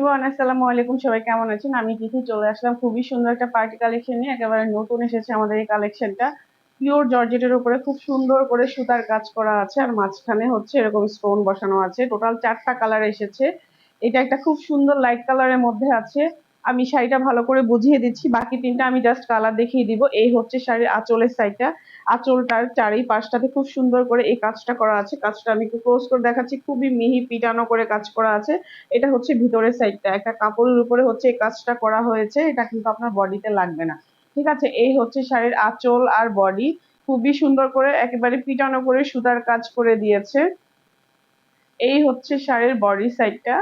Everyone আসসালামু আলাইকুম। সবাই কেমন আছেন? আমি তিথি চলে আসলাম। খুবই সুন্দর একটা পার্টি কালেকশন নিয়ে। একেবারে নতুন এসেছে আমাদের এই কালেকশনটা পিওর জর্জেটের উপরে খুব সুন্দর করে সুতার কাজ করা আছে। আর মাঝখানে হচ্ছে এরকম স্টোন বসানো আছে। টোটাল চারটা কালার এসেছে। এটা একটা খুব সুন্দর লাইট কালারের মধ্যে আছে। আমি শাড়িটা ভালো করে বুঝিয়ে দিচ্ছি। বাকি তিনটা আমি জাস্ট কালার দেখিয়ে দিব। এই হচ্ছে শাড়ির আঁচলের সাইডটা আঁচলটার চারি পাশটাতে খুব সুন্দর করে এই কাজটা করা আছে। কাজটা আমি একটু ক্লোজ করে দেখাচ্ছি। খুবই মিহি পিটানো করে কাজ করা আছে। এটা হচ্ছে ভিতরের সাইডটা একটা কাপড়ের উপরে হচ্ছে এই কাজটা করা হয়েছে। এটা কিন্তু আপনার বডিতে লাগবে না। ঠিক আছে? এই হচ্ছে শাড়ির আঁচল আর বডি খুবই সুন্দর করে একেবারে পিটানো করে সুতার কাজ করে দিয়েছে। এই হচ্ছে শাড়ির বডি সাইডটা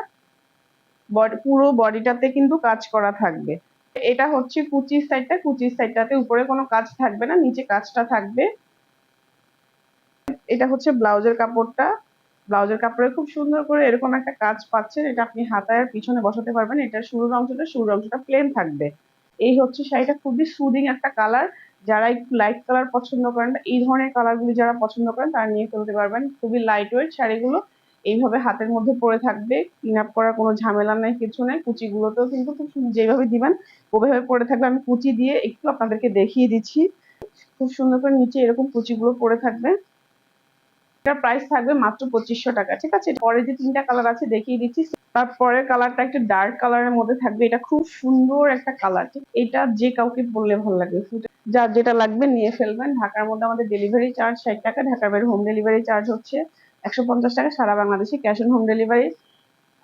পুরো বডিটাতে কিন্তু কাজ করা থাকবে। এটা হচ্ছে কুচির সাইডটা কুচির সাইডটাতে উপরে কোনো কাজ থাকবে না, নিচে কাজটা থাকবে। এটা হচ্ছে ব্লাউজের কাপড়টা। ব্লাউজের কাপড়ে খুব সুন্দর করে এরকম একটা কাজ পাচ্ছেন, এটা আপনি হাতায়ের পিছনে বসাতে পারবেন এটা শুরুর অংশটা শুরুর অংশটা প্লেন থাকবে। এই হচ্ছে শাড়িটা, খুবই সুদিং একটা কালার যারা একটু লাইট কালার পছন্দ করেন, এই ধরনের কালারগুলি যারা পছন্দ করেন, তারা নিয়ে ফেলতে পারবেন। খুবই লাইট ওয়েট শাড়িগুলো। এইভাবে হাতের মধ্যে পরে থাকবে ক্লিন আপ করার কোনো ঝামেলা নেই, কিছু নেই। কুচিগুলোতেও কিন্তু খুব যেভাবে দিবেন, ওভাবে পরে থাকবে। আমি কুচি দিয়ে একটু আপনাদেরকে দেখিয়ে দিচ্ছি। খুব সুন্দর করে নিচে এরকম কুচিগুলো পরে থাকবে। এটার প্রাইস থাকবে মাত্র পঁচিশশো টাকা, ঠিক আছে? পরে যে তিনটা কালার আছে, দেখিয়ে দিচ্ছি। তারপরের কালারটা একটা ডার্ক কালারের মধ্যে থাকবে। এটা খুব সুন্দর একটা কালার ঠিক? এটা যে কাউকে বললে ভালো লাগবে যার যেটা লাগবে, নিয়ে ফেলবেন। ঢাকার মধ্যে আমাদের ডেলিভারি চার্জ ষাট টাকা, ঢাকার বাইরে হোম ডেলিভারি চার্জ হচ্ছে একশো পঞ্চাশ টাকা সারা বাংলাদেশে ক্যাশ অন হোম ডেলিভারি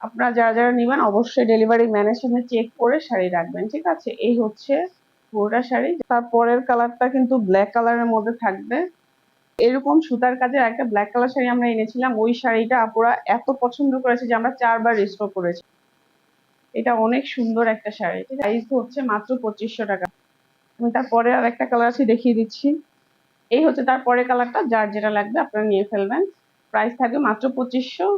আপনারা যারা যারা নেবেন, অবশ্যই ডেলিভারি ম্যানের সামনে চেক করে শাড়ি রাখবেন, ঠিক আছে? এই হচ্ছে পুরোটা শাড়ি। তারপরের কালারটা কিন্তু ব্ল্যাক কালারের মধ্যে থাকবে। এরকম সুতার কাজের একটা ব্ল্যাক কালার শাড়ি আমরা এনেছিলাম। ওই শাড়িটা আপুরা এত পছন্দ করেছে যে আমরা চারবার রিস্টোর করেছি। এটা অনেক সুন্দর একটা শাড়ি। প্রাইস হচ্ছে মাত্র পঁচিশশো টাকা। আমি তারপরে আর একটা কালার আছে দেখিয়ে দিচ্ছি। এই হচ্ছে তারপরে কালারটা যার যেটা লাগবে আপনারা নিয়ে ফেলবেন। প্রাইস থাকবে মাত্র পঁচিশশো।